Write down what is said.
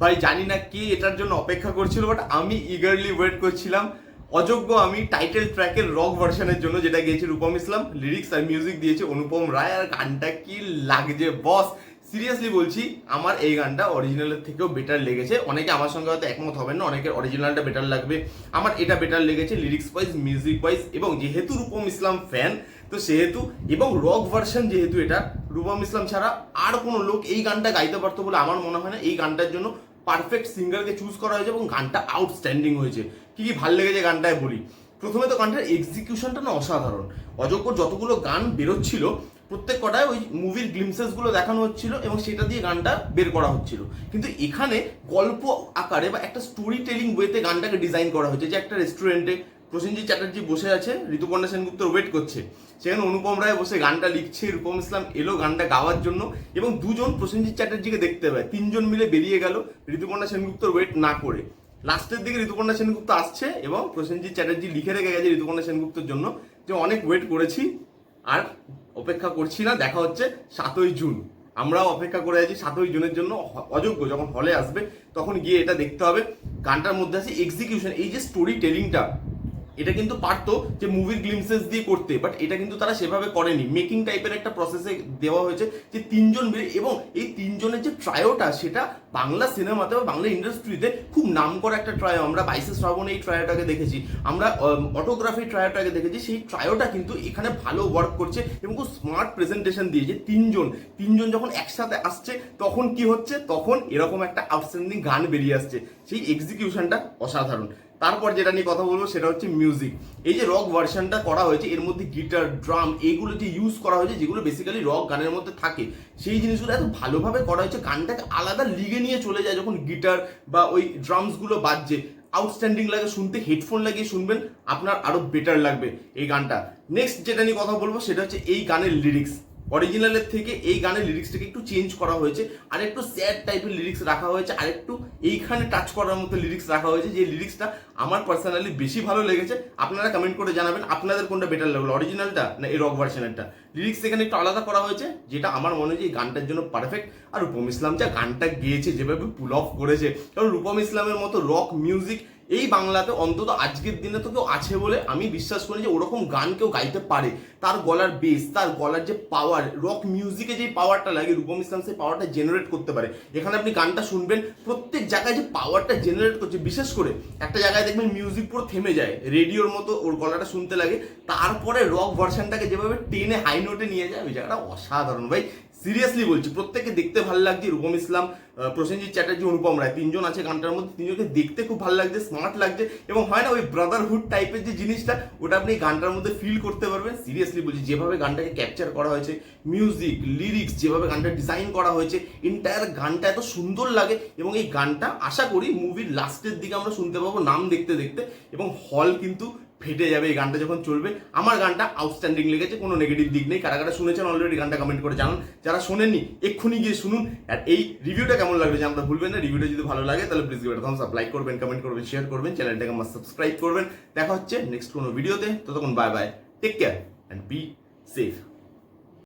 ভাই, জানি না কে এটার জন্য অপেক্ষা করছিল বাট আমি ইগারলি ওয়েট করছিলাম। অযোগ্য আমি টাইটেল ট্র্যাকের রক ভার্সনের জন্য যেটা গেয়েছে রূপম ইসলাম লিরিক্স আর মিউজিক দিয়েছে অনুপম রায়, আর গানটা কি লাগছে বস সিরিয়াসলি বলছি, আমার এই গানটা অরিজিনালের থেকেও বেটার লেগেছে। অনেকে আমার সঙ্গে হয়তো একমত হবেন না, অনেকের অরিজিনালটা বেটার লাগবে। আমার এটা বেটার লেগেছে লিরিক্স ওয়াইজ মিউজিক ওয়াইজ এবং যেহেতু রূপম ইসলাম ফ্যান তো সেহেতু, এবং রক ভার্সন যেহেতু এটা, রূপম ইসলাম ছাড়া আর কোনো লোক এই গানটা গাইতে পারতো বলে আমার মনে হয় না। এই গানটার জন্য পারফেক্ট সিঙ্গারকে চুজ করা হয়েছে এবং গানটা আউটস্ট্যান্ডিং হয়েছে। কি কি ভালো লেগেছে গানটায় বলি। প্রথমে তো গানটার এক্সিকিউশনটা না অসাধারণ। অযোগ্য যতগুলো গান বেরোচ্ছিল, প্রত্যেক কটায় ওই মুভির গ্লিমসেসগুলো দেখানো হচ্ছিল এবং সেটা দিয়ে গানটা বের করা হচ্ছিল। কিন্তু এখানে গল্প আকারে বা একটা স্টোরি টেলিং ওয়েতে গানটাকে ডিজাইন করা হয়েছে যে একটা রেস্টুরেন্টে প্রসেনজিৎ চ্যাটার্জি বসে আছে, ঋতুপর্ণা সেনগুপ্ত ওয়েট করছে। সেখানে অনুপম রায় বসে গানটা লিখছে, রূপম ইসলাম এলো গানটা গাওয়ার জন্য, এবং দুজন প্রসেনজিৎ চ্যাটার্জিকে দেখতে পায়। তিনজন মিলে বেরিয়ে গেল ঋতুপর্ণা সেনগুপ্তর ওয়েট না করে। লাস্টের দিকে ঋতুপর্ণা সেনগুপ্ত আসছে, এবং প্রসেনজিৎ চ্যাটার্জি লিখে রেখে গেছে ঋতুপর্ণা সেনগুপ্তর জন্য যে, অনেক ওয়েট করেছি, আর অপেক্ষা করছি না, দেখা হচ্ছে সাতই জুন। আমরাও অপেক্ষা করে আছি সাতই জুনের জন্য অযোগ্য। যখন হলে আসবে, তখন গিয়ে এটা দেখতে হবে। গানটার মধ্যে আছে এক্সিকিউশন এই যে স্টোরি টেলিংটা এটা কিন্তু পারতো যে মুভির গ্লিমসেস দিয়ে করতে বাট এটা কিন্তু তারা সেভাবে করেনি। মেকিং টাইপের একটা প্রসেসে দেওয়া হয়েছে যে তিনজন মিলে, এবং এই তিনজনের যে ট্রায়োটা সেটা বাংলা সিনেমাতে বা বাংলা ইন্ডাস্ট্রিতে খুব নাম করা একটা ট্রায়ো আমরা বাইশে শ্রাবণ এই ট্রায়োটাকে দেখেছি, আমরা অটোগ্রাফি ট্রায়োটাকে দেখেছি, সেই ট্রায়োটা কিন্তু এখানে ভালো ওয়ার্ক করছে এবং খুব স্মার্ট প্রেজেন্টেশন দিয়েছে তিনজন তিনজন যখন একসাথে আসছে, তখন কি হচ্ছে? তখন এরকম একটা আউটস্ট্যান্ডিং গান বেরিয়ে আসছে। সেই এক্সিকিউশনটা অসাধারণ। তারপর যেটা নিয়ে কথা বলব সেটা হচ্ছে মিউজিক এই যে রক ভার্সনটা করা হয়েছে, এর মধ্যে গিটার ড্রাম এইগুলো যে ইউজ করা হয়েছে, যেগুলো বেসিক্যালি রক গানের মধ্যে থাকে, সেই জিনিসগুলো এত ভালোভাবে করা হয়েছে, গানটাকে আলাদা লিগে নিয়ে চলে যায় যখন গিটার বা ওই ড্রামসগুলো বাজছে। আউটস্ট্যান্ডিং লাগে শুনতে হেডফোন লাগিয়ে শুনবেন, আপনার আরও বেটার লাগবে এই গানটা। নেক্সট যেটা নিয়ে কথা বলব সেটা হচ্ছে এই গানের লিরিক্স অরিজিনালের থেকে এই গানের লিরিক্সটাকে একটু চেঞ্জ করা হয়েছে, আর একটু স্যাড টাইপের লিরিক্স রাখা হয়েছে, আর একটু এইখানে টাচ করার মতো লিরিক্স রাখা হয়েছে, যে লিরিক্সটা আমার পার্সোনালি বেশি ভালো লেগেছে। আপনারা কমেন্ট করে জানাবেন, আপনাদের কোনটা বেটার লাগল অরিজিনালটা না এই রক ভার্সনেরটা লিরিক্স এখানে একটু আলাদা করা হয়েছে, যেটা আমার মনে হয় এই গানটার জন্য পারফেক্ট আর রূপম ইসলাম যা গানটা গেয়েছে, যেভাবে পুল অফ করেছে, কারণ রূপম ইসলামের মতো রক মিউজিক এই বাংলাতে অন্তত আজকের দিনে তো কেউ আছে বলে আমি বিশ্বাস করি যে ওরকম গান কেউ গাইতে পারে। তার গলার বেস তার গলার যে পাওয়ার রক মিউজিকে যে পাওয়ারটা লাগে, রূপম ইসলাম সেই পাওয়ারটা জেনারেট করতে পারে। এখানে আপনি গানটা শুনবেন, প্রত্যেক জায়গায় যে পাওয়ারটা জেনারেট করছে, বিশেষ করে একটা জায়গায় দেখবেন মিউজিক পুরো থেমে যায় রেডিওর মতো ওর গলাটা শুনতে লাগে। তারপরে রক ভার্সানটাকে যেভাবে টেনে হাই নোটে নিয়ে যায়, ওই জায়গাটা অসাধারণ। ভাই সিরিয়াসলি বলছি, প্রত্যেককে দেখতে ভালো লাগছে রূপম ইসলাম প্রসেনজিৎ চ্যাটার্জি, অনুপম রায়, তিনজন আছে গানটার মধ্যে, তিনজনকে দেখতে খুব ভালো লাগছে স্মার্ট লাগছে, এবং হয় না ওই ব্রাদারহুড টাইপের যে জিনিসটা, ওটা আপনি গানটার মধ্যে ফিল করতে পারবেন। সিরিয়াসলি বলছি, যেভাবে গানটাকে ক্যাপচার করা হয়েছে মিউজিক লিরিক্স যেভাবে গানটা ডিজাইন করা হয়েছে এন্টায়ার গানটা এত সুন্দর লাগে, এবং এই গানটা আশা করি মুভির লাস্টের দিকে আমরা শুনতে পাবো নাম দেখতে দেখতে, এবং হল কিন্তু ফেটে যাবে এই গানটা যখন চলবে। আমার গানটা আউটস্ট্যান্ডিং লেগেছে, কোনো নেগেটিভ দিক নেই। কারা কারা শুনেছেন অলরেডি গানটা কমেন্ট করে জানান। যারা শোনেননি, এক্ষুনি গিয়ে শুনুন। আর এই রিভিউটা কেমন লাগবে যে আমরা ভুলবেন না। রিভিউটা যদি ভালো লাগে, তাহলে প্লিজ গিভ থামস লাইক করবেন কমেন্ট করবেন শেয়ার করবেন চ্যানেলটাকে আমার সাবস্ক্রাইব করবেন। দেখা হচ্ছে নেক্সট কোনো ভিডিওতে ততক্ষণ bye bye take care and be safe